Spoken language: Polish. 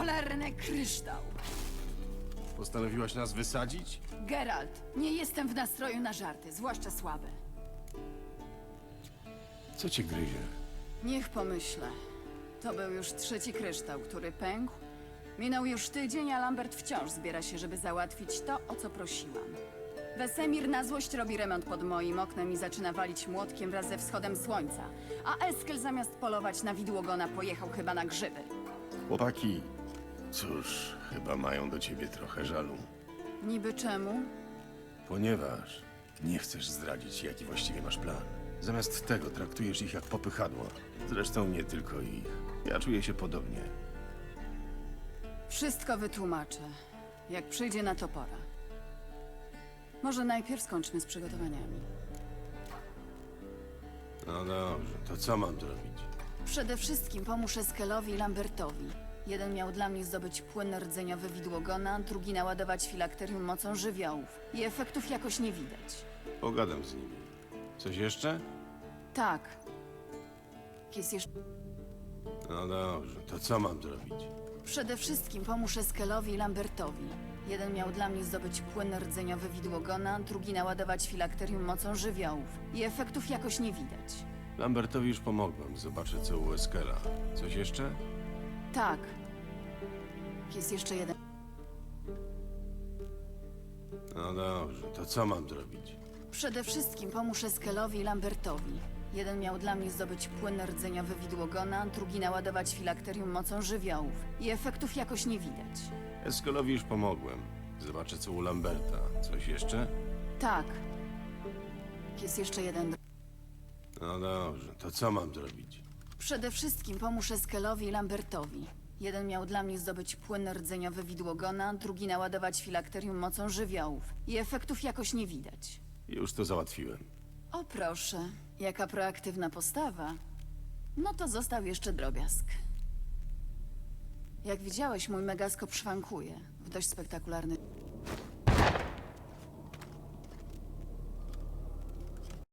cholerny kryształ! Postanowiłaś nas wysadzić? Geralt, nie jestem w nastroju na żarty, zwłaszcza słabe. Co cię gryzie? Niech pomyślę. To był już trzeci kryształ, który pękł. Minął już tydzień, a Lambert wciąż zbiera się, żeby załatwić to, o co prosiłam. Wesemir na złość robi remont pod moim oknem i zaczyna walić młotkiem wraz ze wschodem słońca. A Eskel zamiast polować na widłogona pojechał chyba na grzyby. Chłopaki, cóż, chyba mają do ciebie trochę żalu. Niby czemu? Ponieważ nie chcesz zdradzić, jaki właściwie masz plan. Zamiast tego traktujesz ich jak popychadło. Zresztą nie tylko ich. Ja czuję się podobnie. Wszystko wytłumaczę, jak przyjdzie na to pora. Może najpierw skończmy z przygotowaniami. No dobrze, to co mam zrobić? Przede wszystkim pomóż Eskelowi i Lambertowi. Jeden miał dla mnie zdobyć płyn rdzeniowy widłogona, drugi naładować filakterium mocą żywiołów. I efektów jakoś nie widać. Pogadam z nimi. Coś jeszcze? Tak. Jest jeszcze... No dobrze, to co mam zrobić? Przede wszystkim pomóż Eskelowi i Lambertowi. Jeden miał dla mnie zdobyć płyn rdzeniowy widłogona, drugi naładować filakterium mocą żywiołów. I efektów jakoś nie widać. Lambertowi już pomogłem. Zobaczę, co u Eskela. Coś jeszcze? Tak. Jest jeszcze jeden. No dobrze, to co mam zrobić? Przede wszystkim pomóż Eskelowi i Lambertowi. Jeden miał dla mnie zdobyć płyn rdzeniowy widłogona, drugi naładować filakterium mocą żywiołów. I efektów jakoś nie widać. Eskelowi już pomogłem. Zobaczę, co u Lamberta. Coś jeszcze? Tak. Jest jeszcze jeden. No dobrze, to co mam zrobić? Przede wszystkim pomóż Eskelowi i Lambertowi. Jeden miał dla mnie zdobyć płyn rdzeniowy widłogona, drugi naładować filakterium mocą żywiołów. I efektów jakoś nie widać. Już to załatwiłem. O proszę, jaka proaktywna postawa. No to został jeszcze drobiazg. Jak widziałeś, mój megaskop szwankuje w dość spektakularny...